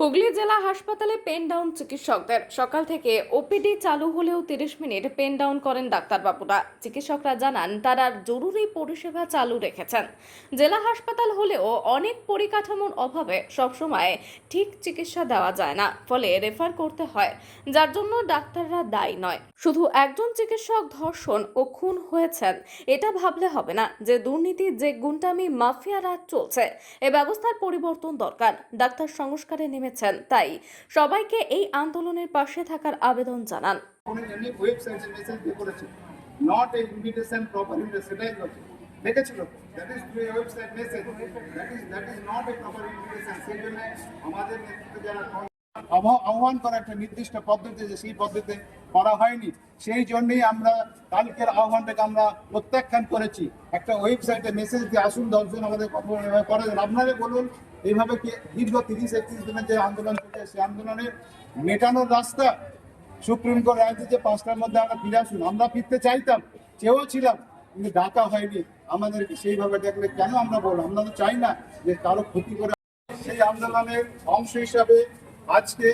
হুগলি জেলা হাসপাতালে pen down চিকিৎসকদের। সকাল থেকে ওপিডি চালু হলেও তিরিশ মিনিট পেন ডাউন করেন ডাক্তারবাবুরা। চিকিৎসকরা জানান, তারা জরুরি পরিষেবা চালু রেখেছেন। জেলা হাসপাতাল হলেও অনেক পরিকাঠামোর অভাবে সবসময় ঠিক চিকিৎসা দেওয়া যায় না, ফলে রেফার করতে হয়। যার জন্য ডাক্তাররা দায়ী নয়। শুধু একজন চিকিৎসক ধর্ষণ ও খুন হয়েছেন, এটা ভাবলে হবে না যে দুর্নীতি, যে গুন্টামি মাফিয়া রাজ চলছে। এ ব্যবস্থার পরিবর্তন দরকার। ডাক্তার সংস্কারে নেমেছেন তাই সবাইকে এই আন্দোলনের পাশে থাকার আবেদন জানান। দেখেছিল that website message that is that is not proper সেই জন্য আমাদের আহ্বান করা একটা নির্দিষ্ট পদ্ধতি যে সেই পদ্ধতিতে করা হয়নি। সেই জন্যই আমরা কালকের আহ্বানটাকে আমরা প্রত্যাখ্যান করেছি। একটা ওয়েবসাইটে মেসেজ দিয়ে আসুন, দশজন আমাদের কথা আপনারা বলুন এইভাবে দীর্ঘ তিরিশ, একত্রিশ দিনের যে আন্দোলন চলছে, সেই আন্দোলনের মেটানোর রাস্তা সুপ্রিম কোর্ট রায় দিচ্ছে পাঁচটার মধ্যে আমরা ফিরে আসুন, আমরা ফিরতে চাইতাম, চেয়েও ছিলাম, কিন্তু ডাকা হয়নি। আমাদেরকে সেইভাবে দেখলে কেন আমরা বলব? আমরা তো চাই না যে কারও ক্ষতি করে। সেই আন্দোলনের অংশ হিসাবে আজকে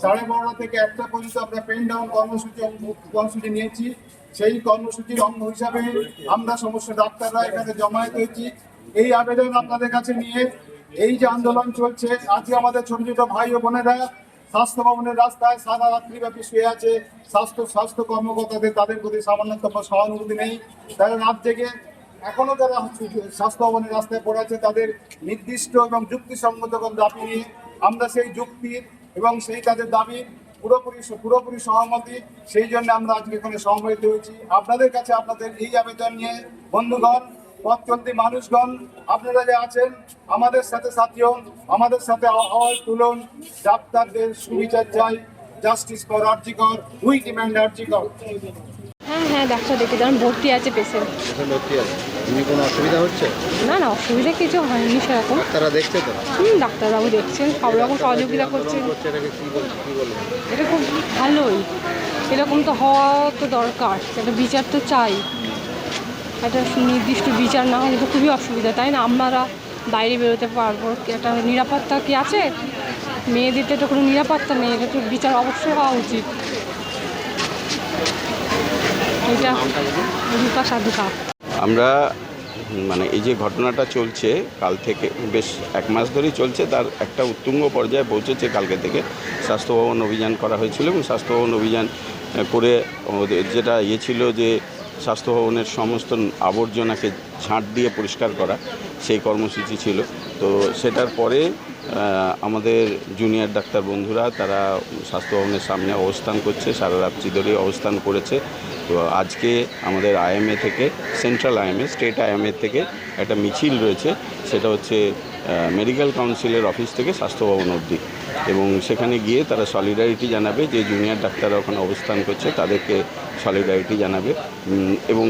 সাড়ে বারোটা থেকে একটা পর্যন্ত আমরা পেন ডাউন কর্মসূচি কর্মসূচি নিয়েছি। সেই কর্মসূচির অঙ্গ হিসাবে আমরা সমস্ত ডাক্তাররা এখানে জমায়েত হয়েছি। এই আবেদন আপনাদের কাছে নিয়ে এই যে আন্দোলন চলছে, আজকে আমাদের ছোট ছোট ভাই ও বোনেরা স্বাস্থ্য ভবনের রাস্তায় সারা রাত্রি ব্যাপী শুয়ে আছে। স্বাস্থ্য স্বাস্থ্য কর্মকর্তাদের, তাদের প্রতি সামান্যতম সহানুভূতি নেই। তারা রাত জেগে এখনও যারা স্বাস্থ্য ভবনের রাস্তায় পড়ে আছে, তাদের নির্দিষ্ট এবং যুক্তিসঙ্গত দাবি নিয়ে আমরা সেই যুক্তির এবং সেই তাদের দাবি পুরোপুরি পুরোপুরি সহমতি, সেই জন্য আমরা আজকে এখানে সমবেত হয়েছি। আপনাদের কাছে আপনাদের এই আবেদন নিয়ে বন্ধুগণ পথ চলতি মানুষগণ আপনারা যে আছেন আমাদের সাথে সাথী হন আমাদের সাথে আওয়াজ তুলুন। ডাক্তারদের সুবিচার চাই justice for RG Kar we demand RG Kar হ্যাঁ হ্যাঁ ডাক্তার দেখে যেমন ভর্তি আছে পেশেন্ট। ভর্তি আছে। তুমি কোনো অসুবিধা হচ্ছে? না না অসুবিধা কিছু হয়নি সেরকম। তারা দেখছে তো? হুম ডাক্তারবাবু দেখছেন সব রকম সহযোগিতা করছেন। এটা খুব ভালোই। এরকম তো হওয়া তো দরকার একটা বিচার তো চাই। একটা নির্দিষ্ট বিচার না হলে তো খুবই অসুবিধা, তাই না? আমরা বাইরে বেরোতে পারব। একটা নিরাপত্তা কি আছে? মেয়েদের তো কোনো নিরাপত্তা নেই, এটা তো বিচার অবশ্যই হওয়া উচিত। এটা আমরা মানে এই যে ঘটনাটা চলছে, কাল থেকে বেশ এক মাস ধরেই চলছে, তার একটা উত্তুঙ্গ পর্যায়ে পৌঁছেছে কালকে থেকে। স্বাস্থ্য ভবন অভিযান করা হয়েছিল এবং স্বাস্থ্য ভবন অভিযান করে যেটা ইয়ে ছিল যে স্বাস্থ্য ভবনের সমস্ত আবর্জনাকে ঝাঁট দিয়ে পরিষ্কার করা সেই কর্মসূচি ছিল। তো সেটার পরে আমাদের জুনিয়র ডাক্তার বন্ধুরা তারা স্বাস্থ্য ভবনের সামনে অবস্থান করছে, সারা রাত্রি ধরে অবস্থান করেছে। তো আজকে আমাদের আইএমএ থেকে, সেন্ট্রাল আইএমএ, স্টেট আইএমএ থেকে একটা মিছিল রয়েছে। সেটা হচ্ছে মেডিকেল কাউন্সিলের অফিস থেকে স্বাস্থ্য ভবন অবধি। এবং সেখানে গিয়ে তারা সলিডারিটি জানাবে যে জুনিয়র ডাক্তাররা ওখানে অবস্থান করছে, তাদেরকে সলিডারিটি জানাবে। এবং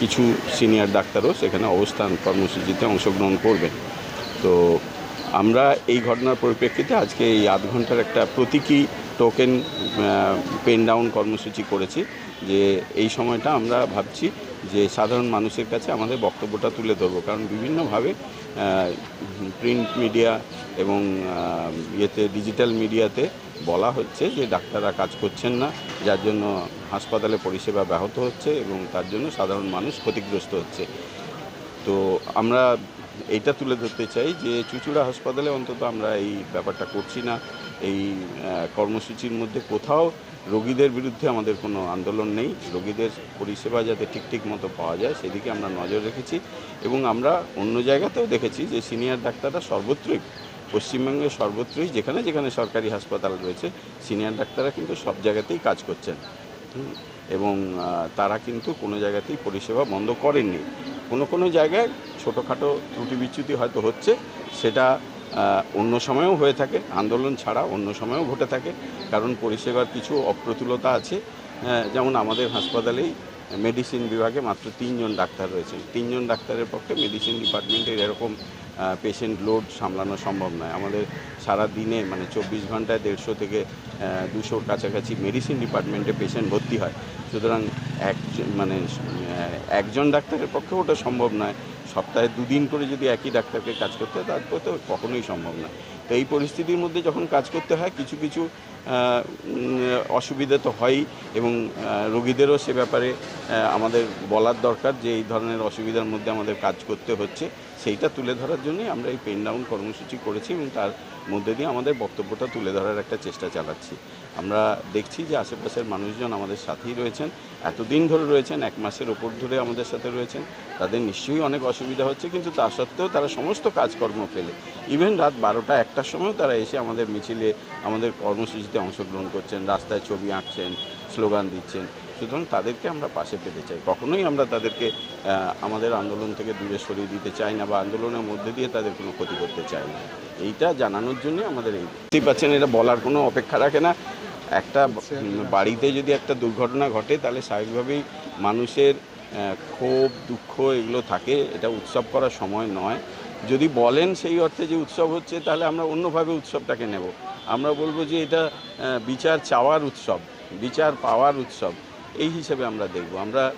কিছু সিনিয়র ডাক্তারও সেখানে অবস্থান কর্মসূচিতে অংশগ্রহণ করবেন। তো আমরা এই ঘটনার পরিপ্রেক্ষিতে আজকে এই আধ ঘণ্টার একটা প্রতীকী টোকেন পেন ডাউন কর্মসূচি করেছি, যে এই সময়টা আমরা ভাবছি যে সাধারণ মানুষের কাছে আমাদের বক্তব্যটা তুলে ধরবো। কারণ বিভিন্নভাবে প্রিন্ট মিডিয়া এবং ইয়েতে ডিজিটাল মিডিয়াতে বলা হচ্ছে যে ডাক্তাররা কাজ করছেন না, যার জন্য হাসপাতালে পরিষেবা ব্যাহত হচ্ছে এবং তার জন্য সাধারণ মানুষ ক্ষতিগ্রস্ত হচ্ছে। তো আমরা এইটা তুলে ধরতে চাই যে চুচুড়া হাসপাতালে অন্তত আমরা এই ব্যাপারটা করছি না। এই কর্মসূচির মধ্যে কোথাও রোগীদের বিরুদ্ধে আমাদের কোনো আন্দোলন নেই। রোগীদের পরিষেবা যাতে ঠিক ঠিক মতো পাওয়া যায়, সেদিকে আমরা নজর রেখেছি এবং আমরা অন্য জায়গাতেও দেখেছি যে সিনিয়র ডাক্তাররা সর্বত্রই, পশ্চিমবঙ্গের সর্বত্রই, যেখানে যেখানে সরকারি হাসপাতাল রয়েছে, সিনিয়র ডাক্তাররা কিন্তু সব জায়গাতেই কাজ করছেন। এবং তারা কিন্তু কোনো জায়গাতেই পরিষেবা বন্ধ করেননি। কোনো কোনো জায়গায় ছোটোখাটো ত্রুটি বিচ্যুতি হয়তো হচ্ছে, সেটা অন্য সময়েও হয়ে থাকে। আন্দোলন ছাড়া অন্য সময়েও ঘটে থাকে। কারণ পরিষেবার কিছু অপ্রতুলতা আছে। যেমন আমাদের হাসপাতালেই মেডিসিন বিভাগে মাত্র তিনজন ডাক্তার রয়েছেন। তিনজন ডাক্তারের পক্ষে মেডিসিন ডিপার্টমেন্টের এরকম পেশেন্ট লোড সামলানো সম্ভব নয়। আমাদের সারা দিনে মানে চব্বিশ ঘন্টায় দেড়শো থেকে দুশোর কাছাকাছি মেডিসিন ডিপার্টমেন্টে পেশেন্ট ভর্তি হয়। সুতরাং এক মানে একজন ডাক্তারের পক্ষে ওটা সম্ভব নয়। সপ্তাহে দুদিন করে যদি একই ডাক্তারকে কাজ করতে হয়, তারপর তো কখনোই সম্ভব না। তো এই পরিস্থিতির মধ্যে যখন কাজ করতে হয়, কিছু কিছু অসুবিধা তো হয়ই এবং রোগীদেরও সে ব্যাপারে আমাদের বলার দরকার যে এই ধরনের অসুবিধার মধ্যে আমাদের কাজ করতে হচ্ছে। সেইটা তুলে ধরার জন্যই আমরা এই পেন ডাউন কর্মসূচি করেছি এবং তার মধ্যে দিয়ে আমাদের বক্তব্যটা তুলে ধরার একটা চেষ্টা চালাচ্ছি। আমরা দেখছি যে আশেপাশের মানুষজন আমাদের সাথেই রয়েছেন, এতদিন ধরে রয়েছেন, এক মাসের ওপর ধরে আমাদের সাথে রয়েছেন। তাদের নিশ্চয়ই অনেক অসুবিধা হচ্ছে, কিন্তু তা সত্ত্বেও তারা সমস্ত কাজকর্ম ফেলে। ইভেন রাত বারোটা একটার সময়ও তারা এসে আমাদের মিছিলে, আমাদের কর্মসূচিতে অংশগ্রহণ করছেন, রাস্তায় ছবি আঁকছেন, স্লোগান দিচ্ছেন। সুতরাং তাদেরকে আমরা পাশে পেতে চাই। কখনোই আমরা তাদেরকে আমাদের আন্দোলন থেকে দূরে সরিয়ে দিতে চাই না বা আন্দোলনের মধ্যে দিয়ে তাদের কোনো ক্ষতি করতে চাই না। এইটা জানানোর জন্যই আমাদের এই বুঝতেই পাচ্ছেন এটা বলার কোনো অপেক্ষা রাখে না। একটা বাড়িতে যদি একটা দুর্ঘটনা ঘটে, তাহলে স্বাভাবিকভাবেই মানুষের ক্ষোভ, দুঃখ এগুলো থাকে। এটা উৎসব করার সময় নয়। যদি বলেন সেই অর্থে যে উৎসব হচ্ছে, তাহলে আমরা অন্যভাবে উৎসবটাকে নেব। আমরা বলব যে এটা বিচার চাওয়ার উৎসব, বিচার পাওয়ার উৎসব। এই হিসেবে আমরা দেখব। আমরা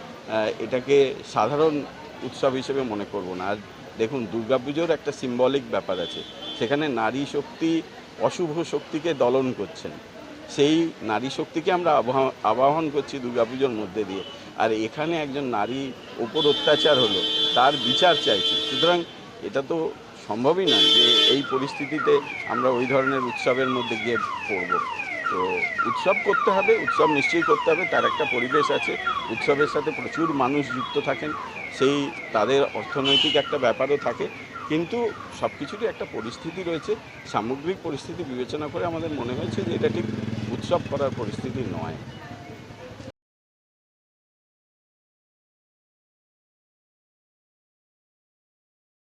এটাকে সাধারণ উৎসব হিসেবে মনে করব না। আর দেখুন, দুর্গাপুজোর একটা সিম্বলিক ব্যাপার আছে। সেখানে নারী শক্তি অশুভ শক্তিকে দলন করছেন। সেই নারী শক্তিকে আমরা আবহা- আবাহন করছি দুর্গাপুজোর মধ্যে দিয়ে। আর এখানে একজন নারী ওপর অত্যাচার হলো, তার বিচার চাইছি। সুতরাং এটা তো সম্ভবই নয় যে এই পরিস্থিতিতে আমরা ওই ধরনের উৎসবের মধ্যে গিয়ে পড়ব। তো উৎসব করতে হবে, উৎসব নিশ্চয়ই করতে হবে, তার একটা পরিবেশ আছে। উৎসবের সাথে প্রচুর মানুষ যুক্ত থাকেন, সেই তাদের অর্থনৈতিক একটা ব্যাপারও থাকে। কিন্তু সব কিছুরই একটা পরিস্থিতি রয়েছে, সামগ্রিক পরিস্থিতি বিবেচনা করে আমাদের মনে হয়েছে যে এটা ঠিক উৎসব করার পরিস্থিতি নয়।